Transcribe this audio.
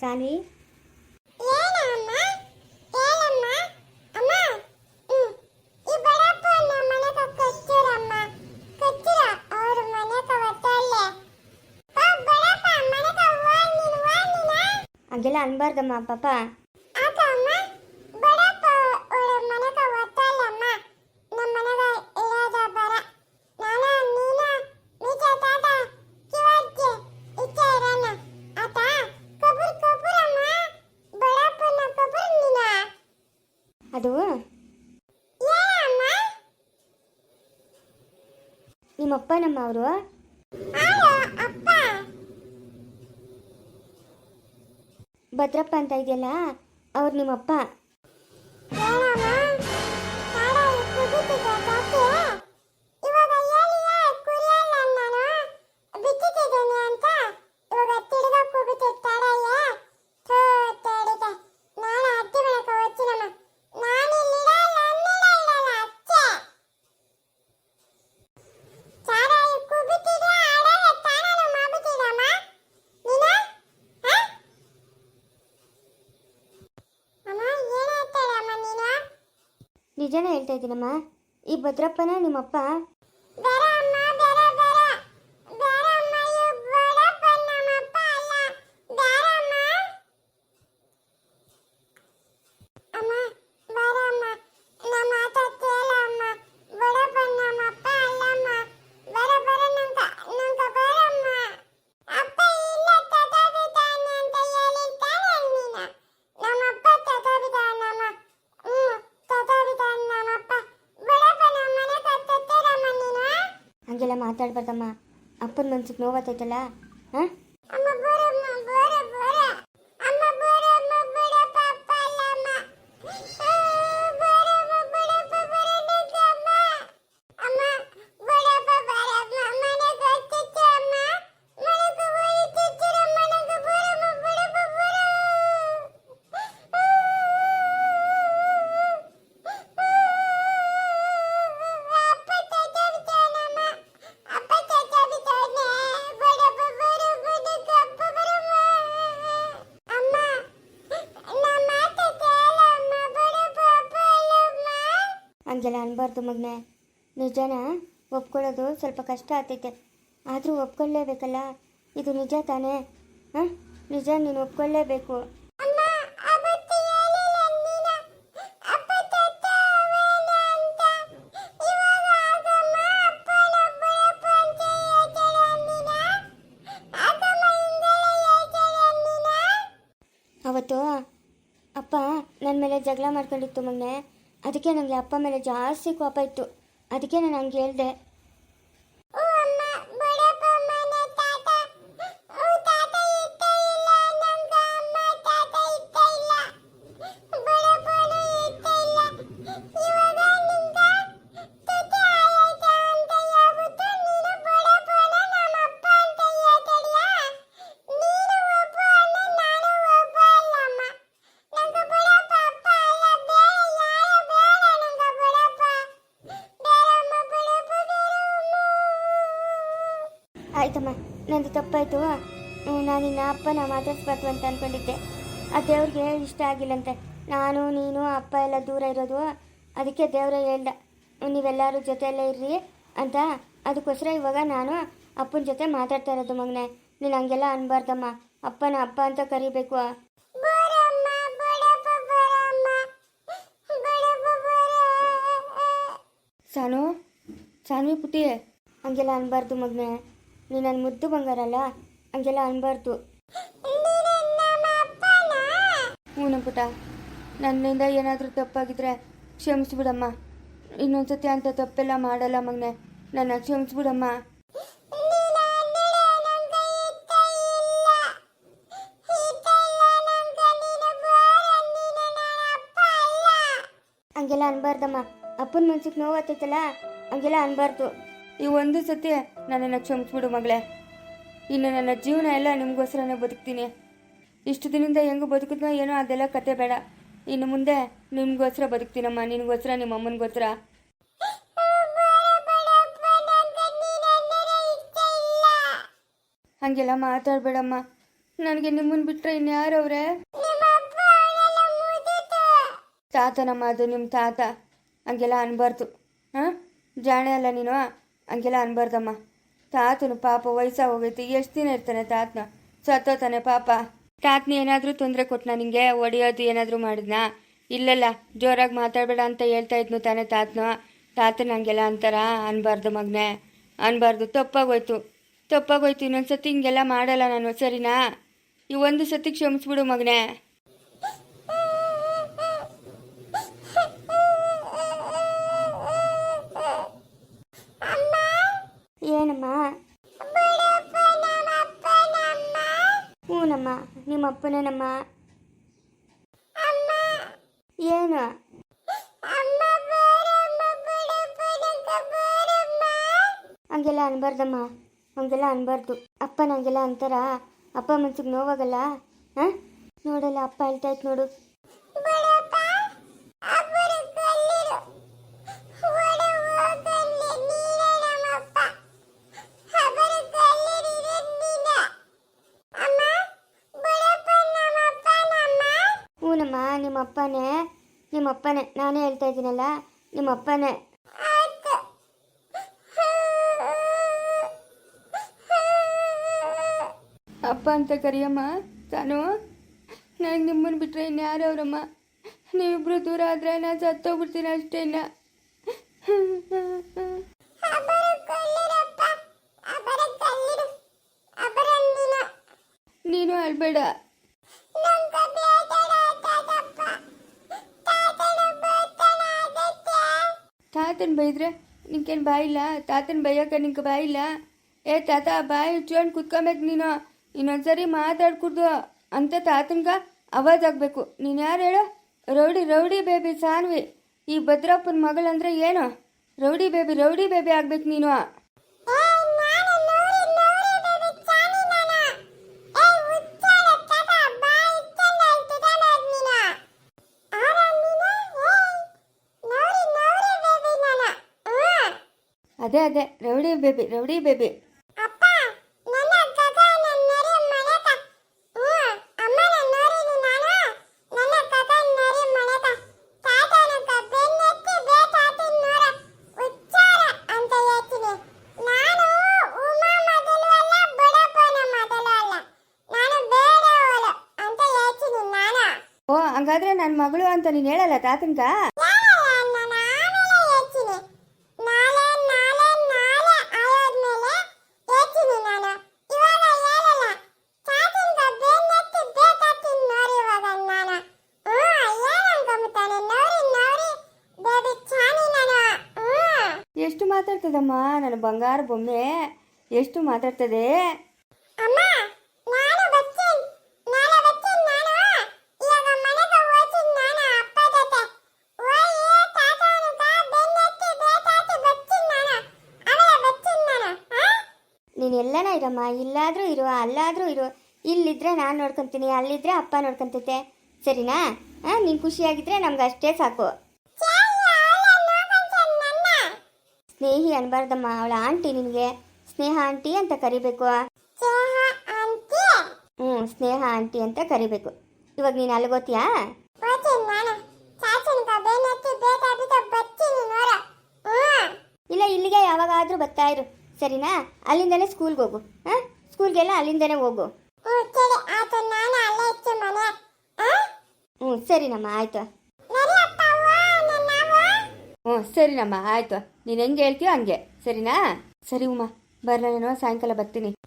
ನೀನು ಹಂಗೆಲ್ಲ ಅನ್ಬಾರ್ದಮ್ಮ ಪಾಪ. ನಿಮ್ಮಪ್ಪ ನಮ್ಮ ಅವರು ಭದ್ರಪ್ಪ ಅಂತ ಇದೆಯಲ್ಲ ಅವ್ರು ನಿಮ್ಮಪ್ಪ. ನಿಜನೇ ಹೇಳ್ತಾ ಇದ್ದೀನಮ್ಮ? ಈ ಭದ್ರಪ್ಪನ ನಿಮ್ಮಪ್ಪ ಹಂಗೆಲ್ಲ ಮಾತಾಡ್ಬಾರ್ದಮ್ಮ. ಅಪ್ಪನ ಮನ್ಸಿಗೆ ನೋವತ್ತೈತಲ್ಲ ಹಾಂ? ಹಂಗೆಲ್ಲ ಅನ್ಬಾರ್ದು ಮಗ್ನೆ. ನಿಜಾನ? ಒಪ್ಕೊಳ್ಳೋದು ಸ್ವಲ್ಪ ಕಷ್ಟ ಆಗ್ತೈತೆ. ಆದರೂ ಒಪ್ಕೊಳ್ಳೇಬೇಕಲ್ಲ? ಇದು ನಿಜ ತಾನೇ? ಹಾಂ? ನಿಜ ನೀನು ಒಪ್ಕೊಳ್ಳೇಬೇಕು. ಅವತ್ತು ಅಪ್ಪ ನನ್ನ ಮೇಲೆ ಜಗಳ ಮಾಡ್ಕೊಂಡಿತ್ತು ಮೊನ್ನೆ ಅದಕ್ಕೆ ನನಗೆ ಅಪ್ಪ ಮೇಲೆ ಜಾಸ್ತಿ ಕೋಪ ಇತ್ತು. ಅದಕ್ಕೆ ನಾನು ಹಂಗೆ ಹೇಳಿದೆ ಆಯ್ತಮ್ಮ ನಂದು ತಪ್ಪಾಯಿತು. ನಾನು ನಿನ್ನ ಅಪ್ಪನ ಮಾತಾಡ್ಸ್ಬಾರ್ದು ಅಂತ ಅಂದ್ಕೊಂಡಿದ್ದೆ ಆ ದೇವ್ರಿಗೆ ಇಷ್ಟ ಆಗಿಲ್ಲಂತೆ. ನಾನು ನೀನು ಅಪ್ಪ ಎಲ್ಲ ದೂರ ಇರೋದು. ಅದಕ್ಕೆ ದೇವರೇ ಹೇಳ್ದ ನೀವೆಲ್ಲರೂ ಜೊತೆಯಲ್ಲೇ ಇರ್ರಿ ಅಂತ. ಅದಕ್ಕೋಸ್ಕರ ಇವಾಗ ನಾನು ಅಪ್ಪನ ಜೊತೆ ಮಾತಾಡ್ತಾ ಇರೋದು ಮಗನೆ. ನೀನು ಹಂಗೆಲ್ಲ ಅನ್ಬಾರ್ದಮ್ಮ. ಅಪ್ಪನ ಅಪ್ಪ ಅಂತ ಕರಿಬೇಕು. ಸಾನು ಸಾನ್ವಿ ಪುಟ್ಟಿ ಹಂಗೆಲ್ಲ ಅನ್ಬಾರ್ದು ಮಗನೆ. ನೀನು ನನ್ನ ಮುದ್ದು ಬಂಗಾರ ಅಲ್ಲ ಹಂಗೆಲ್ಲ ಅನ್ಬಾರ್ದು. ಹ್ಞೂ ಪುಟ ನನ್ನಿಂದ ಏನಾದರೂ ತಪ್ಪಾಗಿದ್ರೆ ಕ್ಷಮಿಸ್ಬಿಡಮ್ಮ. ಇನ್ನೊಂದ್ಸತಿ ಅಂತ ತಪ್ಪೆಲ್ಲ ಮಾಡಲ್ಲ ಮಗನೆ. ನನ್ನ ಕ್ಷಮಿಸ್ಬಿಡಮ್ಮ. ಹಂಗೆಲ್ಲ ಅನ್ಬಾರ್ದಮ್ಮ. ಅಪ್ಪನ ಮನ್ಸಿಗೆ ನೋವು ಹತ್ತೈತಲ್ಲ ಹಂಗೆಲ್ಲ ಅನ್ಬಾರ್ದು. ಈ ಒಂದು ಸತಿ ನನ್ನನ್ನು ಕ್ಷಮಿಸ್ಬಿಡು ಮಗಳೇ. ಇನ್ನು ನನ್ನ ಜೀವನ ಎಲ್ಲ ನಿಮಗೋಸ್ಕರನೇ ಬದುಕ್ತೀನಿ. ಇಷ್ಟು ದಿನದಿಂದ ಹೆಂಗೆ ಬದುಕಿದ್ನೋ ಏನೋ ಅದೆಲ್ಲ ಕತೆ ಬೇಡ. ಇನ್ನು ಮುಂದೆ ನಿಮಗೋಸ್ಕರ ಬದುಕ್ತೀನಮ್ಮ, ನಿನಗೋಸ್ಕರ, ನಿಮ್ಮ ಅಮ್ಮನಿಗೋಸ್ಕರ. ಹಂಗೆಲ್ಲ ಮಾತಾಡಬೇಡಮ್ಮ. ನನಗೆ ನಿಮ್ಮನ್ನು ಬಿಟ್ಟರೆ ಇನ್ಯಾರವ್ರೆ ತಾತನಮ್ಮ, ಅದು ನಿಮ್ಮ ತಾತ. ಹಂಗೆಲ್ಲ ಅನ್ಬಾರ್ದು. ಹಾಂ? ಜಾಣೆ ಅಲ್ಲ ನೀನು? ಹಂಗೆಲ್ಲ ಅನ್ಬಾರ್ದಮ್ಮ. ತಾತನು ಪಾಪ ವಯಸ್ಸ ಹೋಗೈತಿ, ಎಷ್ಟು ದಿನ ಇರ್ತಾನೆ ತಾತನ? ಸತ್ತೋತಾನೆ ಪಾಪ. ತಾತನ ಏನಾದರೂ ತೊಂದರೆ ಕೊಟ್ಟನ ನಿಂಗೆ? ಒಡೆಯೋದು ಏನಾದರೂ ಮಾಡಿದ್ನಾ? ಇಲ್ಲಲ್ಲ, ಜೋರಾಗಿ ಮಾತಾಡಬೇಡ ಅಂತ ಹೇಳ್ತಾ ಇದ್ನು ತಾನೇ ತಾತನ. ತಾತನ ಹಂಗೆಲ್ಲ ಅಂತಾರ? ಅನ್ಬಾರ್ದು ಮಗನೇ. ಅನ್ಬಾರ್ದು, ತಪ್ಪಾಗೋಯ್ತು. ತಪ್ಪಾಗೋಯ್ತು ಇನ್ನೊಂದು ಹಿಂಗೆಲ್ಲ ಮಾಡಲ್ಲ ನಾನು, ಸರಿನಾ? ಈ ಒಂದು ಸತಿ ಕ್ಷಮಿಸ್ಬಿಡು ಮಗನೇ. ನಮ್ಮ ನಮ್ಮ ಹ್ಞೂನಮ್ಮ ನಿಮ್ಮ ಅಪ್ಪನೇನಮ್ಮ ಅಮ್ಮ ಏನು? ಹಂಗೆಲ್ಲ ಅನ್ಬಾರ್ದಮ್ಮ, ಹಂಗೆಲ್ಲ ಅನ್ಬಾರ್ದು. ಅಪ್ಪ ನಂಗೆಲ್ಲ ಅಂತಾರ, ಅಪ್ಪ ಮನ್ಸಿಗೆ ನೋವಾಗಲ್ಲ? ಹಾಂ? ನೋಡಲ್ಲ, ಅಪ್ಪ ಹೇಳ್ತಾ ಇತ್ತು ನೋಡು. ಹ್ಞೂನಮ್ಮ ನಿಮ್ಮ ಅಪ್ಪನೇ ನಿಮ್ಮ ನಾನೇ ಹೇಳ್ತಾ ಇದ್ದೀನಲ್ಲ ನಿಮ್ಮ ಅಪ್ಪನೇ ಅಪ್ಪ ಅಂತ ಕರಿಯಮ್ಮ ತಾನು? ನನಗೆ ನಿಮ್ಮನ್ನು ಬಿಟ್ಟರೆ ಇನ್ಯಾರವ್ರಮ್ಮ ನೀವಿಬ್ರು ದೂರ ಆದರೆ ನಾನು ಸತ್ತೋಗ್ಬಿಡ್ತೀನಿ ಅಷ್ಟೇ ಇನ್ನ. ನೀನು ಅಳ್ಬೇಡ ತಾತನ ಬೈದ್ರೆ ನಿಂಗೇನು ಬಾಯಿಲ್ಲ? ತಾತನ ಬೈಯಕ್ಕೆ ನಿಂಗೆ ಬಾಯಿಲ್ಲ? ಏ ತಾತ, ಬಾಯಿ ಹಚ್ಕೊಂಡು ಕುತ್ಕೊಬೇಕು ನೀನು. ಇನ್ನೊಂದ್ಸರಿ ಮಾತಾಡ್ಕೊಡ್ದು ಅಂತ ತಾತನ್ಗ ಅವಾಜ್ ಆಗಬೇಕು. ನೀನು ಯಾರು ಹೇಳು? Rowdy rowdy baby Sanvi. ಈ ಭದ್ರಪ್ಪನ ಮಗಳಂದ್ರೆ ಏನು? ರೌಡಿ ಬೇಬಿ ರೌಡಿ ಬೇಬಿ ಆಗ್ಬೇಕು ನಾನು ನೂರಿ ನೂರಿ ಬೇಬಿ ಚಾನಿ ನಾನ ಏಯ್ ಉಚ್ಚಾರ ತಾತ ಬಾಯಿ ಇಟ್ಟಲ್ಲ ಇಟ್ಟಿದ ನೋಡ್ ನೀನ ಆರ ನೀನ ಏಯ್ ನೂರಿ ನೂರಿ ಬೇಬಿ ನಾನ ಹ್ಮ್ ಅದೇ ಅದೇ ರೌಡಿ ಬೇಬಿ ರೌಡಿ ಬೇಬಿ ಅಪ್ಪ ನನ್ನ ಕಗ ನನ್ನ ನರಿ ಮನೆತ ಹ್ಮ್ ಅಮ್ಮನ ನೋರಿನಿ ನಾನು ನನ್ನ ಕಗ ನರಿ ಮನೆತ ತಾತನ ಬೆನ್ನೆತ್ತಿ ಬೇತಾತಿನ ನೋರ ಉಚ್ಚಾರ ಅಂತ ಹೇಳ್ತೀನಿ ನಾನು ಉಮಾ ಮೊದಲು ಅಲ್ಲ ಬಡಪ್ಪನ ಮೊದಲು ಅಲ್ಲ ನಾನು ರೌಡಿ ಅಂತ ರೌಡಿ ನಾನು. ಓ ಹಂಗಾದ್ರೆ ನನ್ನ ಮಗಳು ಅಂತ ನೀನು ಹೇಳಲ್ಲ ತಾತನ್ಗ ಯಾರಲ್ಲ ನಾನು ಆಮೇಲೆ ಹೇಳ್ತೀನಿ ನಾಳೆ ನಾಳೆ ನಾಳೆ ಆಯೋದ್ಮೇಲೆ ಹೇಳ್ತೀನಿ ನಾನು ಇವಾಗ ಹೇಳಲ್ಲ ಚಾಟಿಂದ ಬೆನ್ನೆತ್ತಿ ಬೇಕತ್ತೀನಿ ನೋಡಿ ಇವಾಗ ನಾನು ಹ್ಞೂ ಏನಂಕೊಂಬಿಟ್ಟಾನೆ ನೌರಿ ನೌರಿ ಬೇಬಿ ಚಾನಿ ನಾನು ಹ್ಞೂ ಎಷ್ಟು ಮಾತಾಡ್ತದಮ್ಮ ನನ್ನ ಬಂಗಾರ ಬೊಮ್ಮೆ ಎಷ್ಟು ಮಾತಾಡ್ತದೆ? ಅಮ್ಮ ನಾನು ಬರ್ತೀನಿ. ನಾಳೆ ಬರ್ತೀನಿ ನಾನು. ಇವಾಗ ಮನೆಗೆ ಹೋಗ್ತೀನಿ ನಾನು ಅಪ್ಪ ಜೊತೆ. ಹೋಗಿ ತಾತನಿಗ ಬೆನ್ನೆತ್ತಿ ಬೇತಾತಿ ಬರ್ತೀನಿ ನಾನು. ಆಮೇಲೆ ಬರ್ತೀನಿ ನಾನು ಹಾ ನೀನು ಎಲ್ಲನ ಇರಮ್ಮ ಇಲ್ಲಾದರೂ ಇರು ಅಲ್ಲಾದರೂ ಇರು. ಇಲ್ಲಿದ್ರೆ ನಾನು ನೋಡ್ಕೊತೀನಿ ಅಲ್ಲಿದ್ರೆ ಅಪ್ಪ ನೋಡ್ಕೊಂತೈತೆ. ಸರಿನಾ? ಹಾಂ ನೀನು ಖುಷಿಯಾಗಿದ್ರೆ ನಮ್ಗೆ ಅಷ್ಟೇ ಸಾಕು ಚಾಯಿ ಅವಳ ನೋಡ್ಕೊಂತ ನನ್ನ ಸ್ನೇಹಿ ಅನ್ಬಾರ್ದಮ್ಮ. ಅವಳ ಆಂಟಿ ನಿನಗೆ ಸ್ನೇಹ ಆಂಟಿ ಅಂತ ಕರಿಬೇಕು. ಹ್ಮ್ ಹ್ಞೂ ಸ್ನೇಹ ಆಂಟಿ ಅಂತ ಕರಿಬೇಕು. ಇವಾಗ ನೀನು ಅಲ್ಗೋತಿಯಾ? ಇಲ್ಲ ಇಲ್ಲಿಗೆ ಯಾವಾಗಾದರೂ ಬರ್ತಾ ಇರು. ಸರಿನಾ? ಅಲ್ಲಿಂದನೇ ಸ್ಕೂಲ್ಗೆ ಹೋಗು. ಹಾಂ? ಸ್ಕೂಲ್ಗೆಲ್ಲ ಅಲ್ಲಿಂದನೇ ಹೋಗು. ಹ್ಮ್ ಹ್ಞೂ ಸರಿನಮ್ಮ. ಆಯಿತು ನರಿಯಪ್ಪ ಅವ್ವ ನನ್ನ ಅವ್ವ ಹ್ಞೂ ಸರಿನಮ್ಮ ಆಯಿತು. ನೀನು ಹೆಂಗೆ ಹೇಳ್ತೀಯೋ ಹಂಗೆ. ಸರಿನಾ? ಸರಿ ಉಮ್ಮ ಬರ್ಲ ನಾನು ಸಾಯಂಕಾಲ ಬರ್ತೀನಿ.